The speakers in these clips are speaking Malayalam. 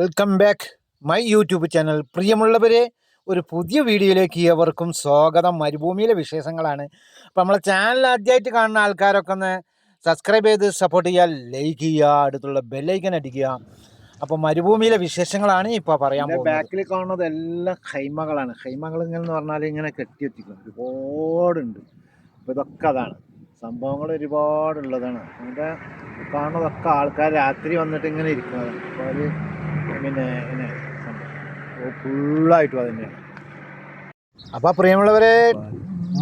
Welcome back my YouTube channel പ്രിയമുള്ളവരെ ഒരു പുതിയ വീഡിയോയിലേക്ക് ഏവർക്കും സ്വാഗതം. മരുഭൂമിയിലെ വിശേഷങ്ങളാണ്. അപ്പോൾ നമ്മളെ ചാനൽ ആദ്യമായിട്ട് കാണുന്ന ആൾക്കാരൊക്കെ ഒന്ന് സബ്സ്ക്രൈബ് ചെയ്ത് സപ്പോർട്ട് ചെയ്യുക ലൈക്ക് ചെയ്യുക അടുത്തുള്ള ബെല്ലൈക്കൻ അടിക്കുക. അപ്പോൾ മരുഭൂമിയിലെ വിശേഷങ്ങളാണ് ഇപ്പോൾ പറയാൻ ബാക്കിൽ കാണുന്നത് എല്ലാം ഹൈമകളാണ്. ഹൈമകൾ ഇങ്ങനെ പറഞ്ഞാൽ ഇങ്ങനെ കെട്ടിയെത്തിക്കും ഒരുപാടുണ്ട്. അപ്പോൾ ഇതൊക്കെ അതാണ്. സംഭവങ്ങൾ ഒരുപാടുള്ളതാണ്. അതിന്റെ കാണുന്നതൊക്കെ ആൾക്കാർ രാത്രി വന്നിട്ട് ഇങ്ങനെ ഇരിക്കുന്നതാണ്. അപ്പോൾ അത് പിന്നെ ഇങ്ങനെ ഫുള്ളായിട്ടും അതുതന്നെയാണ് അപ്പോൾ പ്രിയമുള്ളവരെ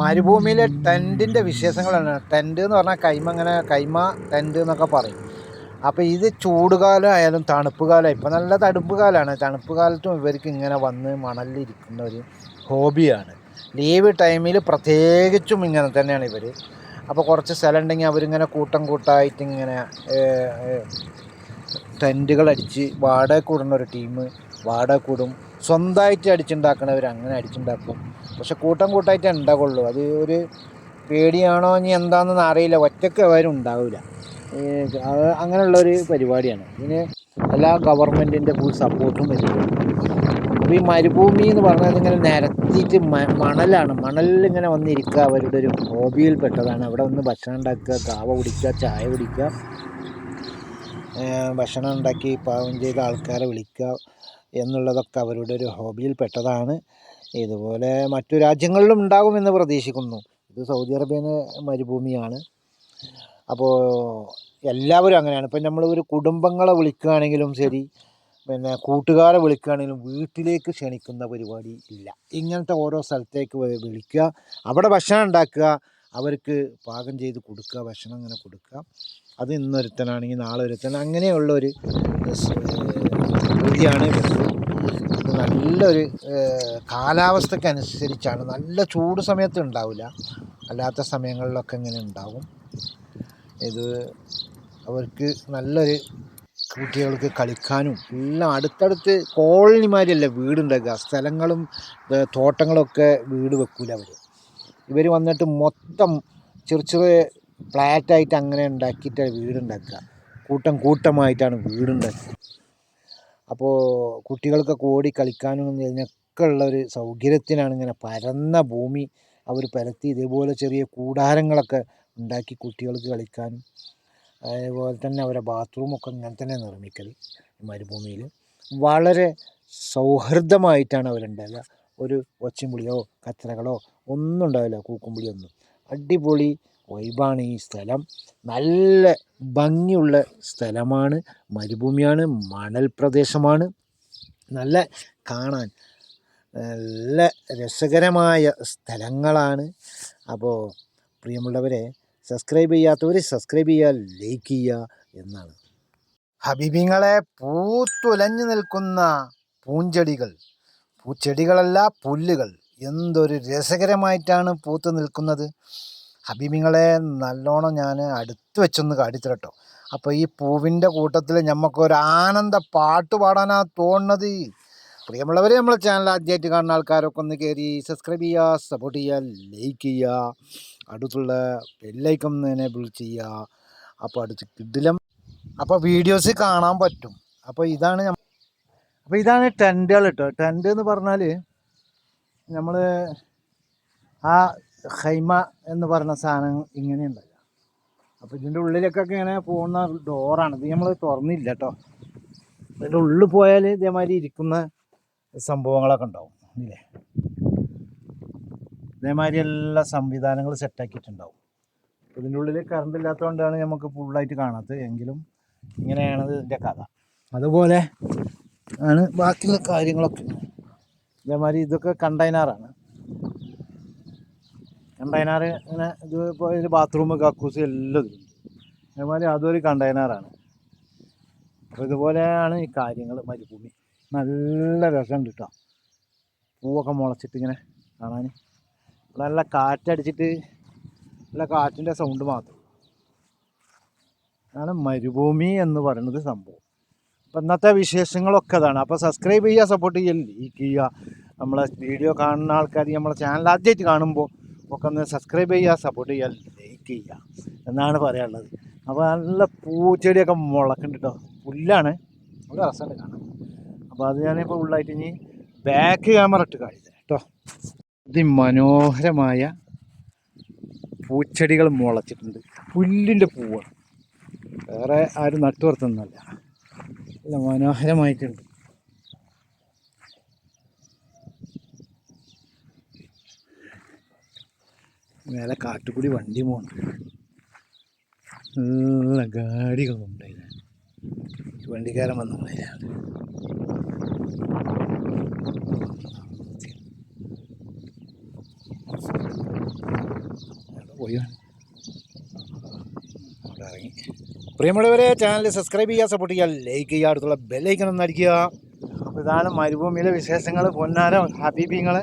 മരുഭൂമിയിലെ ടെന്റിന്റെ വിശേഷങ്ങളാണ്. ടെന്റ് എന്ന് പറഞ്ഞാൽ കൈമ അങ്ങനെ കൈമ ടെന്റ് എന്നൊക്കെ പറയും. അപ്പോൾ ഇത് ചൂടുകാലം ആയാലും തണുപ്പ് കാലം ഇപ്പം നല്ല തണുപ്പ് കാലമാണ് തണുപ്പ് കാലത്തും ഇവർക്ക് ഇങ്ങനെ വന്ന് മണലിരിക്കുന്ന ഒരു ഹോബിയാണ്. ലീവ് ടൈമിൽ പ്രത്യേകിച്ചും ഇങ്ങനെ തന്നെയാണ് ഇവർ അപ്പോൾ കുറച്ച് സ്ഥലം ഉണ്ടെങ്കിൽ അവരിങ്ങനെ കൂട്ടം കൂട്ടമായിട്ട് ഇങ്ങനെ ടെന്റുകൾ അടിച്ച് വാടക കൂടുന്ന ഒരു ടീം വാടക കൂടും. സ്വന്തമായിട്ട് അടിച്ചുണ്ടാക്കണവർ അങ്ങനെ അടിച്ചുണ്ടാക്കും. പക്ഷെ കൂട്ടം കൂട്ടമായിട്ട് ഉണ്ടാകുള്ളൂ അത് ഒരു പേടിയാണോ ഇനി എന്താണെന്ന് അറിയില്ല. ഒറ്റയ്ക്ക് അവരും ഉണ്ടാവില്ല. അങ്ങനെയുള്ള ഒരു പരിപാടിയാണ്. ഇതിന് എല്ലാ ഗവൺമെന്റിന്റെ ഫുൾ സപ്പോർട്ടും വരുന്നുണ്ട്. അപ്പോൾ ഈ മരുഭൂമി എന്ന് പറഞ്ഞാൽ ഇങ്ങനെ നിരത്തിയിട്ട് മണലാണ്. മണലിൽ ഇങ്ങനെ വന്നിരിക്കുക. അവരുടെ ഒരു ഹോബിയിൽ പെട്ടതാണ് അവിടെ വന്ന് ഭക്ഷണം ഉണ്ടാക്കുക കാവ കുടിക്കുക ചായ കുടിക്കുക. ഭക്ഷണം ഉണ്ടാക്കി പാകം ചെയ്ത ആൾക്കാരെ വിളിക്കുക എന്നുള്ളതൊക്കെ അവരുടെ ഒരു ഹോബിയിൽ പെട്ടതാണ്. ഇതുപോലെ മറ്റു രാജ്യങ്ങളിലും ഉണ്ടാകുമെന്ന് പ്രതീക്ഷിക്കുന്നു. ഇത് സൗദി അറേബ്യന് മരുഭൂമിയാണ്. അപ്പോൾ എല്ലാവരും അങ്ങനെയാണ്. ഇപ്പം നമ്മൾ ഒരു കുടുംബങ്ങളെ വിളിക്കുകയാണെങ്കിലും ശരി പിന്നെ കൂട്ടുകാരെ വിളിക്കുകയാണെങ്കിലും വീട്ടിലേക്ക് ക്ഷണിക്കുന്ന പരിപാടി ഇല്ല. ഇങ്ങനത്തെ ഓരോ സ്ഥലത്തേക്ക് വിളിക്കുക അവിടെ ഭക്ഷണം ഉണ്ടാക്കുക അവർക്ക് പാകം ചെയ്ത് കൊടുക്കുക ഭക്ഷണം അങ്ങനെ കൊടുക്കുക. അത് ഇന്നൊരുത്തനാണെങ്കിൽ നാളെ ഒരുത്തൻ അങ്ങനെയുള്ള ഒരു രീതിയാണ് നല്ലൊരു കാലാവസ്ഥക്കനുസരിച്ചാണ്. നല്ല ചൂട് സമയത്ത് ഉണ്ടാവില്ല. അല്ലാത്ത സമയങ്ങളിലൊക്കെ ഇങ്ങനെ ഉണ്ടാവും. ഇത് അവർക്ക് നല്ലൊരു കുട്ടികൾക്ക് കളിക്കാനും എല്ലാം അടുത്തടുത്ത് കോളനിമാരല്ല വീടുണ്ടാക്കുക. സ്ഥലങ്ങളും തോട്ടങ്ങളൊക്കെ വീട് വെക്കൂല അവർ ഇവർ വന്നിട്ട് മൊത്തം ചെറു ചെറിയ ഫ്ലാറ്റായിട്ട് അങ്ങനെ ഉണ്ടാക്കിയിട്ട് വീടുണ്ടാക്കുക കൂട്ടം കൂട്ടമായിട്ടാണ് വീടുണ്ടാക്കുക അപ്പോൾ കുട്ടികൾക്കൊക്കെ ഓടി കളിക്കാനും ഇതിനൊക്കെ ഉള്ള ഒരു സൗകര്യത്തിനാണ് ഇങ്ങനെ പരന്ന ഭൂമി അവർ പരത്തി ഇതേപോലെ ചെറിയ കൂടാരങ്ങളൊക്കെ ഉണ്ടാക്കി കുട്ടികൾക്ക് കളിക്കാനും അതേപോലെ തന്നെ അവരെ ബാത്റൂമൊക്കെ ഇങ്ങനെ തന്നെ നിർമ്മിക്കൽ മരുഭൂമിയിൽ വളരെ സൗഹൃദമായിട്ടാണ് അവരുണ്ടാവുക. ഒരു ഒച്ചമ്പുളിയോ കച്ചറകളോ ഒന്നും ഉണ്ടാവില്ല കൂക്കുംപുളിയൊന്നും. അടിപൊളി വൈബാണ് ഈ സ്ഥലം. നല്ല ഭംഗിയുള്ള സ്ഥലമാണ്. മരുഭൂമിയാണ് മണൽ പ്രദേശമാണ്. നല്ല കാണാൻ നല്ല രസകരമായ സ്ഥലങ്ങളാണ്. അപ്പോൾ പ്രിയമുള്ളവരെ സബ്സ്ക്രൈബ് ചെയ്യാത്തവർ സബ്സ്ക്രൈബ് ചെയ്യുക ലൈക്ക് ചെയ്യുക എന്നാണ്. ഹബീബിങ്ങളെ പൂത്തുലഞ്ഞു നിൽക്കുന്ന പൂഞ്ചെടികൾ. പൂച്ചെടികളല്ല പുല്ലുകൾ. എന്തൊരു രസകരമായിട്ടാണ് പൂത്ത് നിൽക്കുന്നത്. ഹബീബിങ്ങളെ നല്ലോണം ഞാൻ അടുത്ത് വെച്ചൊന്ന് കാടിത്തരട്ടോ അപ്പോൾ ഈ പൂവിന്റെ കൂട്ടത്തിൽ ഞമ്മക്കൊരു ആനന്ദ പാട്ട് പാടാനാ തോന്നുന്നത്. പ്രിയമുള്ളവരെ നമ്മളെ ചാനൽ ആദ്യമായിട്ട് കാണുന്ന ആൾക്കാരൊക്കെ ഒന്ന് കയറി സബ്സ്ക്രൈബ് ചെയ്യുക സപ്പോർട്ട് ചെയ്യുക ലൈക്ക് ചെയ്യുക. അടുത്തുള്ള ബെല്ലൈക്കം എനേബിൾ ചെയ്യുക. അപ്പോൾ അടുത്ത് കിഡിലം അപ്പോൾ വീഡിയോസ് കാണാൻ പറ്റും. അപ്പോൾ ഇതാണ് അപ്പോൾ ഇതാണ് ടെന്റുകൾ കേട്ടോ ടെന്റ് എന്ന് പറഞ്ഞാൽ നമ്മൾ ആ ഹൈമ എന്ന് പറഞ്ഞ സാധനം ഇങ്ങനെ ഉണ്ടല്ലോ. അപ്പോൾ ഇതിന്റെ ഉള്ളിലൊക്കെ ഇങ്ങനെ പോകുന്ന ഡോറാണ്. ഇത് നമ്മൾ തുറന്നില്ല കേട്ടോ ഇതിന്റെ ഉള്ളിൽ പോയാൽ ഇതേമാതിരി ഇരിക്കുന്ന സംഭവങ്ങളൊക്കെ ഉണ്ടാവും. ഇല്ലേ? ഇതേമാതിരി എല്ലാ സംവിധാനങ്ങളും സെറ്റാക്കിയിട്ടുണ്ടാവും ഇതിന്റെ ഉള്ളിൽ കറണ്ട് ഇല്ലാത്തതുകൊണ്ടാണ് നമുക്ക് ഫുള്ളായിട്ട് കാണാത്തത്. എങ്കിലും ഇങ്ങനെയാണ് ഇതിന്റെ കഥ. അതുപോലെ ആണ് ബാക്കിയുള്ള കാര്യങ്ങളൊക്കെ. ഇതേമാതിരി ഇതൊക്കെ കണ്ടെയ്നറാണ്. കണ്ടെയ്നർ ഇങ്ങനെ ഇത് ഇപ്പോൾ ഇതിൽ ബാത്റൂം കക്കൂസ് എല്ലാം ഇതിലുണ്ട്. അതേമാതിരി അതൊരു കണ്ടെയ്നറാണ്. അപ്പോൾ ഇതുപോലെയാണ് ഈ കാര്യങ്ങൾ മരുഭൂമി. നല്ല രസമുണ്ട് കേട്ടോ. പൂവൊക്കെ മുളച്ചിട്ട് ഇങ്ങനെ കാണാൻ. നല്ല കാറ്റടിച്ചിട്ട് നല്ല കാറ്റിന്റെ സൗണ്ട് മാത്രം. അതാണ് മരുഭൂമി എന്ന് പറയുന്നത് സംഭവം. അപ്പം ഇന്നത്തെ വിശേഷങ്ങളൊക്കെ അതാണ് അപ്പോൾ സബ്സ്ക്രൈബ് ചെയ്യുക സപ്പോർട്ട് ചെയ്യുക ലൈക്ക് ചെയ്യുക. നമ്മളെ വീഡിയോ കാണുന്ന ആൾക്കാർ നമ്മളെ ചാനൽ ആദ്യമായിട്ട് കാണുമ്പോൾ ഒക്കെ ഒന്ന് സബ്സ്ക്രൈബ് ചെയ്യുക സപ്പോർട്ട് ചെയ്യുക ലൈക്ക് ചെയ്യുക എന്നാണ് പറയാനുള്ളത്. അപ്പോൾ നല്ല പൂച്ചെടിയൊക്കെ മുളക്കുന്നുണ്ട് കേട്ടോ പുല്ലാണ്. നല്ല രസമുണ്ട് കാണാൻ. അപ്പോൾ അത് ഞാനിപ്പോൾ ഉള്ളായിട്ട് ഇനി ബാക്ക് ക്യാമറ ഇട്ട് കാണിച്ചത് കേട്ടോ. അതിമനോഹരമായ പൂച്ചെടികൾ മുളച്ചിട്ടുണ്ട്. പുല്ലിന്റെ പൂവാണ്. വേറെ ആരും നട്ടു വളർത്തുന്നല്ല നല്ല മനോഹരമായിട്ടുണ്ട്. മേലെ കാട്ടുകൂടി വണ്ടി പോകുന്നുണ്ട് നല്ല ഗാഡികളുണ്ട് വണ്ടിക്കാരൻ വന്നു പോയി ഇറങ്ങി. പ്രിയമുള്ളവരെ ചാനൽ സബ്സ്ക്രൈബ് ചെയ്യുക സപ്പോർട്ട് ചെയ്യുക ലൈക്ക് ചെയ്യുക അടുത്തുള്ള ബെല്ലൈക്കൺ ഒന്ന് അടിക്കുക. അപ്പോൾ മരുഭൂമിയിലെ വിശേഷങ്ങൾ പൊന്നാര ബീങ്ങൾ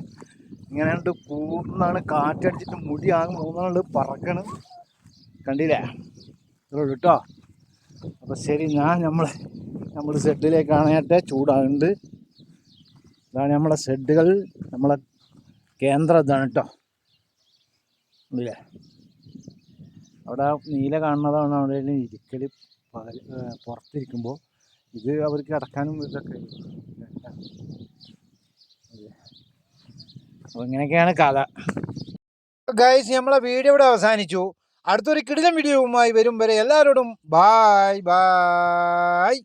ഇങ്ങനെ ഉണ്ട് കൂന്നാണ് കാറ്റടിച്ചിട്ട് മുടി ആകെ മൂന്നാളുണ്ട് പറക്കണ്. കണ്ടില്ലേ? ഇത്രേ ഉള്ളൂ കേട്ടോ അപ്പോൾ ശരി ഞാൻ നമ്മൾ നമ്മൾ ഷെഡിലേക്ക് കാണാനായിട്ട് ചൂടാകുന്നുണ്ട് ഇതാണ് നമ്മളെ ഷെഡുകൾ നമ്മളെ കേന്ദ്രം ഇതാണ് കേട്ടോ ഇല്ലേ അവിടെ ആ നീല കാണുന്നതാണ് അവിടെ ഇരിക്കൽ പുറത്തിരിക്കുമ്പോൾ ഇത് അവർക്ക് കിടക്കാനും ഇതൊക്കെ അപ്പോൾ ഇങ്ങനെയൊക്കെയാണ് കഥ. ഗൈസ് നമ്മളെ വീഡിയോ ഇവിടെ അവസാനിച്ചു. അടുത്തൊരു കിടിലം വീഡിയോവുമായി വരും വരെ എല്ലാവരോടും ബായ് ബായ്